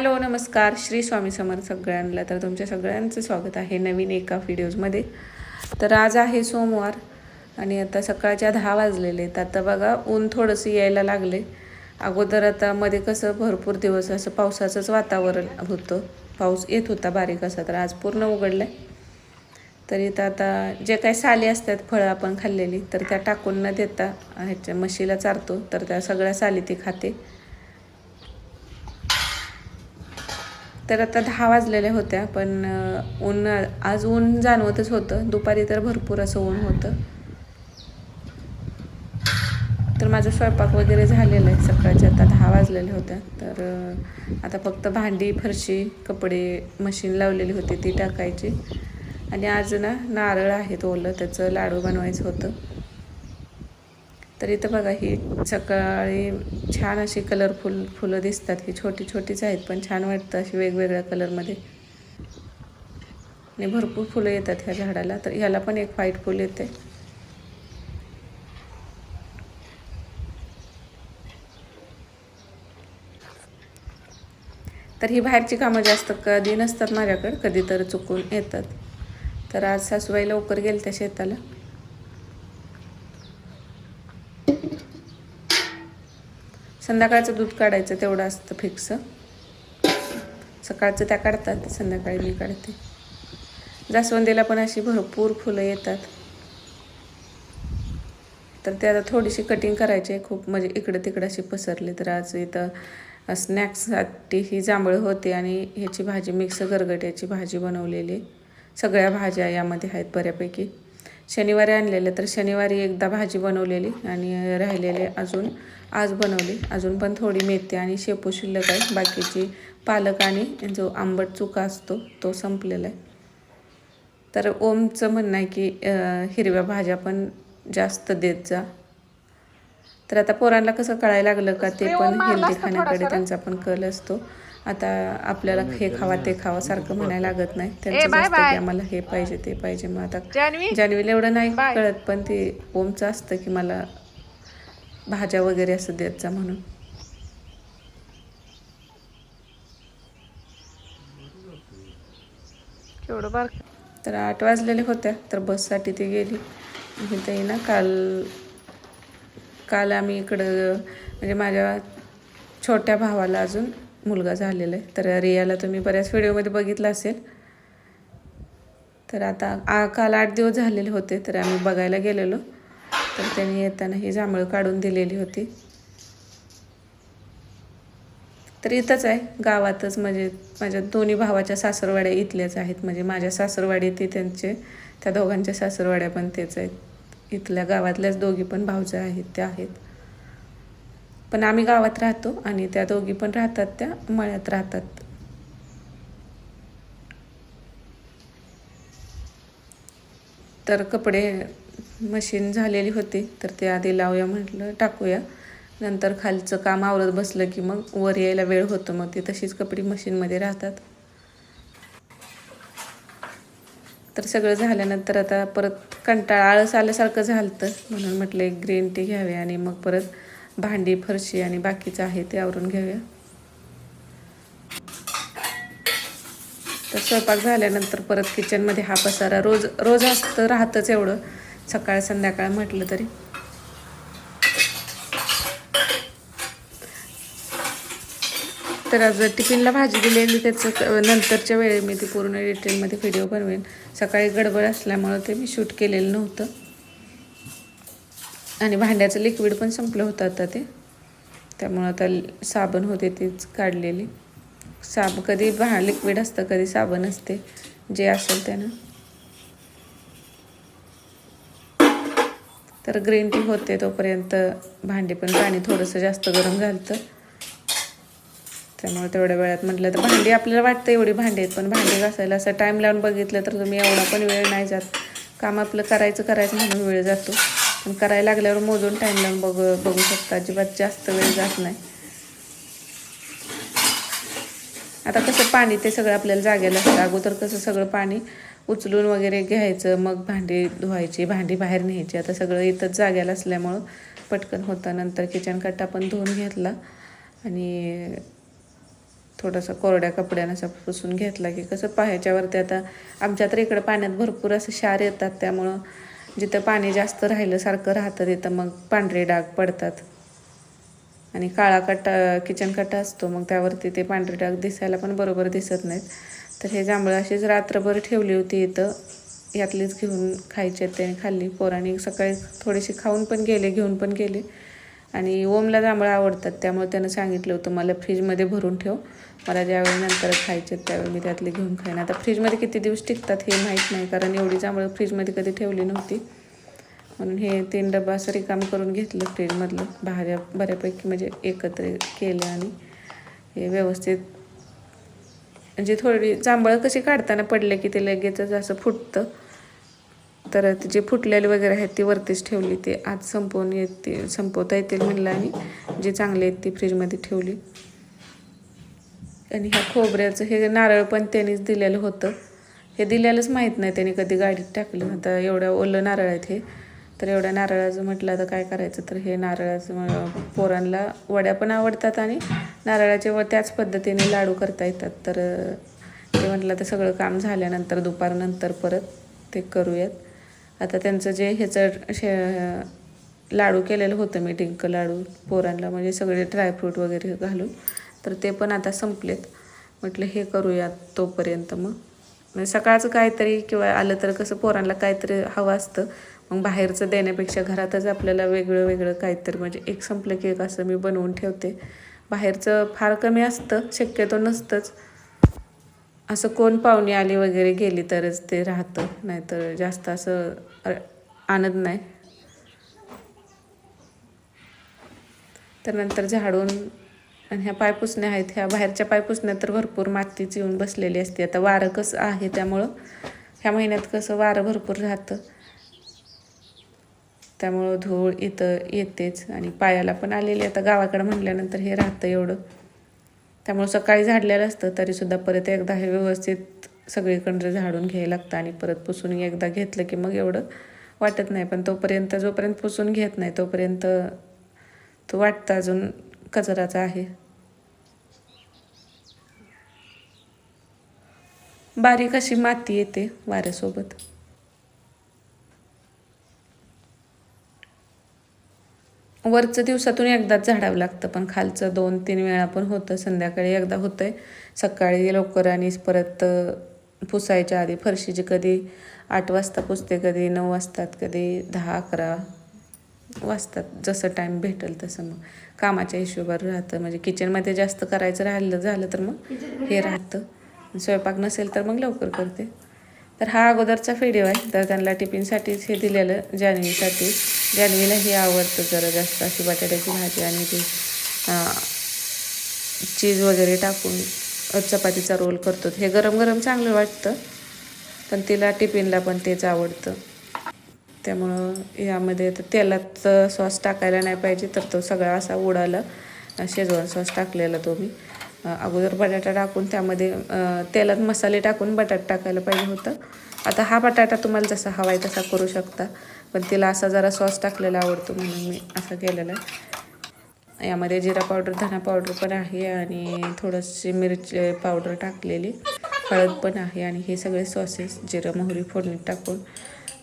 Hello नमस्कार. श्री स्वामी समर्थ सगळ्यांना तर तुमच्या सगळ्यांचं स्वागत आहे नवीन एका व्हिडिओजमध्ये. तर आज आहे सोमवार आणि आता सकाळच्या दहा वाजलेले आहेत. आता बघा ऊन थोडंसं यायला लागले. अगोदर आता मध्ये कसं भरपूर दिवस असं पावसाचंच वातावरण होतं. पाऊस येत होता बारीक असा तर आज पूर्ण उघडलं आहे तर इथं आता जे काही साली असतात फळं आपण खाल्लेली तर त्या टाकून न देता ह्याच्या म्हशीला चारतो तर त्या सगळ्या साली ती खाते. तर आता दहा वाजलेल्या होत्या पण ऊन आज ऊन जाणवतच होतं. दुपारी तर भरपूर असं ऊन होतं. तर माझा स्वयंपाक वगैरे झालेला आहे सकाळच्या. आता दहा वाजलेल्या होत्या. तर आता फक्त भांडी फरशी कपडे मशीन लावलेली होती ती टाकायची. आणि आज ना नारळ आहेत ओलं त्याचं लाडू बनवायचं होतं. तर इथं बघा ही सकाळी छान अशी कलरफुल फुलं दिसतात. ही छोटी छोटीच आहेत पण छान वाटतं अशी वेगवेगळ्या कलरमध्ये आणि भरपूर फुलं येतात ह्या झाडाला. तर ह्याला पण एक व्हाईट फुल येते. तर ही बाहेरची कामं जास्त कधी नसतात माझ्याकडं कधी तर चुकून येतात. तर आज सासूबाई लवकर गेल त्या शेताला. संध्याकाळचं दूध काढायचं तेवढं असतं फिक्स सकाळचं त्या काढतात संध्याकाळी मी काढते. जास्वंदीला पण अशी भरपूर फुलं येतात. तर ते आता थोडीशी कटिंग करायची आहे खूप म्हणजे इकडं तिकडं अशी पसरली तर आज इथं स्नॅक्ससाठी ही जांभळं होते आणि ह्याची भाजी मिक्स गरगट्याची भाजी बनवलेली. सगळ्या भाज्या यामध्ये आहेत बऱ्यापैकी. शनिवारी आणलेल्या तर शनिवारी एकदा भाजी बनवलेली आणि राहिलेले अजून आज बनवली. अजून पण थोडी मेथी आणि शेपू शिल्लक आहे. बाकीची पालक आणि जो आंबट चुका असतो तो संपलेला आहे. तर ओमचं म्हणणं आहे की हिरव्या भाज्या पण जास्त देत जा. तर आता पोरांना कसं कळायला लागलं का ते पण हेल्दी खाण्याकडे त्यांचा पण कल असतो. आता आपल्याला हे खावा ते खावा सारखं म्हणायला लागत नाही. त्यांचं असतं की आम्हाला हे पाहिजे ते पाहिजे. मग आता जान्हवीला एवढं नाही कळत पण ते ओमचं असतं की मला भाज्या वगैरे असं देत जा म्हणून. बार तर आठ वाजलेल्या होत्या तर बससाठी ती गेली. इथंही ना काल काल आम्ही इकडं म्हणजे माझ्या छोट्या भावाला अजून मुलगा झालेला आहे. तर रियाला तुम्ही बऱ्याच व्हिडिओमध्ये बघितलं असेल. तर आता आ काल आठ दिवस झालेले होते तर आम्ही बघायला गेलेलो. तर त्यांनी येताना ही जांभळं काढून दिलेली होती. तर इथंच आहे गावातच म्हणजे माझ्या दोन्ही भावाच्या सासरवाड्या इथल्याच आहेत. म्हणजे माझ्या सासरवाडी ते त्यांचे त्या दोघांच्या सासरवाड्या पण तेच आहेत. इथल्या गावातल्याच दोघी पण भावजा आहेत त्या आहेत. पण आम्ही गावात राहतो आणि त्या दोघी पण राहतात त्या मळ्यात राहतात. तर कपडे मशीन झालेली होती तर ते आधी लावूया म्हटलं टाकूया. नंतर खालचं काम आवरत बसलं की मग वर यायला वेळ होतो. मग ते तशीच कपडे मशीनमध्ये राहतात. तर सगळं झाल्यानंतर आता परत कंटाळा आळस आल्यासारखं झालं म्हणून म्हटलं एक ग्रीन टी घ्यावे आणि मग परत भांडी फरशी आणि बाकीचं आहे ते आवरून घेऊया. तर स्वयंपाक झाल्यानंतर परत किचनमध्ये हा पसारा रोज रोज असतं राहतंच एवढं. सकाळ संध्याकाळ म्हटलं तरी. तर आज टिफिनला भाजी दिलेली त्याचं नंतरच्या वेळी मी ती पूर्ण डिटेलमध्ये व्हिडिओ बनवेन. सकाळी गडबड असल्यामुळं ते मी शूट केलेलं नव्हतं. आणि भांड्याचं लिक्विड पण संपलं होतं आता ते. त्यामुळं आता साबण होते तीच काढलेली. साब कधी भा लिक्विड असतं कधी साबण असते. जे असेल त्यानं. तर ग्रीन टी होते तोपर्यंत भांडी पण पाणी थोडंसं जास्त गरम घालतं. त्यामुळे तेवढ्या वेळात म्हटलं तर भांडी आपल्याला वाटतं एवढी भांडी आहेत पण भांडी घासायला असं टाईम लावून बघितलं तर तुम्ही एवढा पण वेळ नाही जात. काम आपलं करायचं करायचं म्हणून वेळ जातो. पण करायला लागल्यावर मोजून टाईम लावून बघ बघू शकता अजिबात जास्त वेळ जात नाही. आता कसं पाणी ते सगळं आपल्याला जागेला असतं. अगोदर कसं सगळं पाणी उचलून वगैरे घ्यायचं मग भांडी धुवायची भांडी बाहेर न्यायची. आता सगळं इथंच जागेला असल्यामुळं पटकन होतं. नंतर किचन कट्टा पण धुवून घेतला आणि थोडासा कोरड्या कपड्यानं असा पुसून घेतला की कसं पाह्याच्यावरती आता आमच्या तर इकडं पाण्यात भरपूर असं क्षार येतात. त्यामुळं जिथं पाणी जास्त राहिलं सारखं राहतं तिथं मग पांढरे डाग पडतात. आणि काळा कट्टा किचन कट्टा असतो मग त्यावरती ते पांढरे डाग दिसायला पण बरोबर दिसत नाहीत. तर हे जांभळं अशीच रात्रभर ठेवली होती इथं. यातलीच घेऊन खायचे ते खाल्ली पोरांनी सकाळी थोडीशी खाऊन पण गेले घेऊन पण गेले. आणि ओमला जांभळं आवडतात त्यामुळे त्यानं सांगितलं होतं मला फ्रीजमध्ये भरून ठेव. मला ज्यावेळी नंतर खायचे त्यावेळी मी त्यातले घेऊन खाईन. आता फ्रीजमध्ये किती दिवस टिकतात हे माहीत नाही कारण एवढी जांभळं फ्रीजमध्ये कधी ठेवली नव्हती. म्हणून हे तीन डबा असं रिकाम करून घेतलं फ्रीजमधलं भाऱ्या बऱ्यापैकी म्हणजे एकत्र केलं आणि हे व्यवस्थित म्हणजे थोडी जांभळं कशी काढताना पडले की ते लगेचच असं फुटतं. तर जे फुटलेले वगैरे आहेत ती वरतीच ठेवली. ते आज संपवून येते संपवता येतील म्हणलं आणि जे चांगले आहेत ती फ्रीजमध्ये ठेवली. आणि ह्या खोबऱ्याचं हे नारळ पण त्यांनीच दिलेलं होतं. हे दिलेलंच माहीत नाही त्यांनी कधी गाडीत टाकलं. आता एवढ्या ओलं नारळ आहेत हे. तर एवढ्या नारळाचं म्हटलं तर काय करायचं? तर हे नारळाचं पोरांला पोरांना वड्या पण आवडतात आणि नारळाचे व त्याच पद्धतीने लाडू करता येतात. तर ते म्हटलं तर सगळं काम झाल्यानंतर दुपारनंतर परत ते करूयात. आता त्यांचं जे ह्याचं शे लाडू केलेलं होतं मी डिंक लाडू पोरांना म्हणजे सगळे ड्रायफ्रूट वगैरे घालून तर ते पण आता संपलेत. म्हटलं हे करूयात तोपर्यंत मग. म्हणजे सकाळचं काहीतरी किंवा आलं तर कसं पोरांना काहीतरी हवं असतं. मग बाहेरचं देण्यापेक्षा घरातच आपल्याला वेगळं वेगळं काहीतरी म्हणजे एक संपलं की एक असं मी बनवून ठेवते. बाहेरचं फार कमी असतं शक्यतो नसतंच. असं कोण पाहुणे आली वगैरे गेली तरच ते राहतं नाहीतर जास्त असं आणत नाही. तर नंतर झाडून आणि ह्या पायपुसण्या आहेत ह्या बाहेरच्या पायपुसण्या तर भरपूर मातीच येऊन बसलेली असते. आता वारं कसं आहे त्यामुळं ह्या महिन्यात कसं वारं भरपूर राहतं. त्यामुळं धूळ इथं येतेच आणि पायाला पण आलेली आता गावाकडं म्हटल्यानंतर हे राहतं एवढं. त्यामुळं सकाळी झाडलेलं असतं तरीसुद्धा परत एकदा हे व्यवस्थित सगळीकडं झाडून घ्यायला लागतं आणि परत पुसून एकदा घेतलं की मग एवढं वाटत नाही. पण तोपर्यंत जोपर्यंत पुसून घेत नाही तोपर्यंत तो वाटतं अजून कचराचा आहे. बारीक अशी माती येते वाऱ्यासोबत. वरचं दिवसातून एकदाच झाडावं लागतं पण खालचं दोन तीन वेळा पण होतं. संध्याकाळी एकदा होतंय. सकाळी लवकर आणि परत पुसायच्या आधी फरशीची कधी आठ वाजता पुसते कधी नऊ वाजतात कधी दहा अकरा वाजतात. जसं टाईम भेटेल तसं मग. कामाच्या हिशोबावर राहतं. म्हणजे किचनमध्ये जास्त करायचं राहिलं झालं तर मग हे राहतं. स्वयंपाक नसेल तर मग लवकर करते. तर हा अगोदरचा व्हिडिओ आहे. तर त्यांना टिफिनसाठीच हे दिलेलं जान्हवीसाठी. जान्हवीला हे आवडतं जरा जास्त. अशी बटाट्याची भाजी आणि ती चीज वगैरे टाकून चपातीचा रोल करतो. हे गरम गरम चांगलं वाटतं पण तिला टिफिनला पण तेच आवडतं. त्यामुळं यामध्ये तर तेलात सॉस टाकायला नाही पाहिजे तर तो सगळा असा उडाला. शेजवान सॉस टाकलेला तो मी. अगोदर बटाटा टाकून त्यामध्ये तेलात मसाले टाकून बटाटा टाकायला पाहिजे होतं. आता हा बटाटा तुम्हाला जसा हवा आहे तसा करू शकता. पण तिला असा जरा सॉस टाकलेला आवडतो म्हणून मी असं केलेलं आहे. यामध्ये जिरा पावडर धना पावडर पण आहे आणि थोडंशी मिरची पावडर टाकलेली. हळद पण आहे आणि हे सगळे सॉसेस जिरं मोहरी फोडणीत टाकून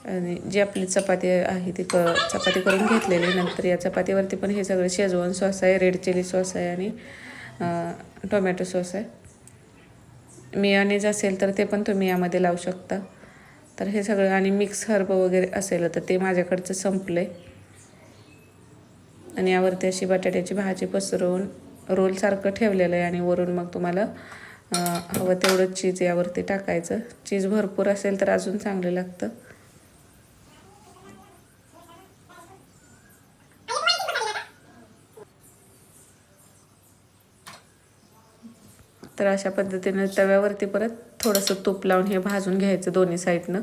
आणि जी आपली चपाती आहे ती क चपाती करून घेतलेली. नंतर या चपातीवरती पण हे सगळं शेजवान सॉस आहे रेड चिली सॉस आहे आणि टोमॅटो सॉस आहे. मियानीज असेल तर ते पण तुम्ही यामध्ये लावू शकता. तर हे सगळं आणि मिक्स हर्ब वगैरे असेल तर ते माझ्याकडचं संपलं आहे आणि यावरती अशी बटाट्याची भाजी पसरवून रोलसारखं ठेवलेलं आहे आणि वरून मग तुम्हाला हवं तेवढं चीज यावरती टाकायचं. चीज भरपूर असेल तर अजून चांगलं लागतं. तर अशा पद्धतीनं तव्यावरती परत थोडंसं तूप लावून हे भाजून घ्यायचं दोन्ही साईडनं.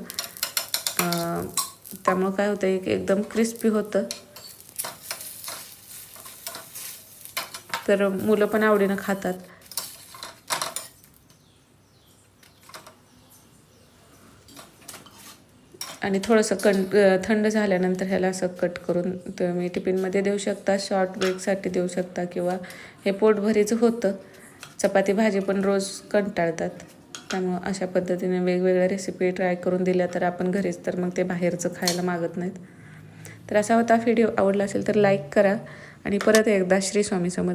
त्यामुळं काय होतं एक एकदम क्रिस्पी होतं. तर मुलं पण आवडीनं खातात. आणि थोडंसं कण थंड झाल्यानंतर ह्याला असं कट करून तुम्ही टिफिनमध्ये देऊ शकता शॉर्ट ब्रेकसाठी देऊ शकता किंवा हे पोटभरीचं होतं. चपाती भाजी पण रोज कंटाळतात. त्यामुळं अशा पद्धतीने वेगवेगळ्या रेसिपी ट्राय करून दिल्या तर आपण घरीच तर मग ते बाहेरचं खायला मागत नाहीत. तर असा होता व्हिडिओ आवडला असेल तर लाईक करा. आणि परत एकदा श्री स्वामी समर्थ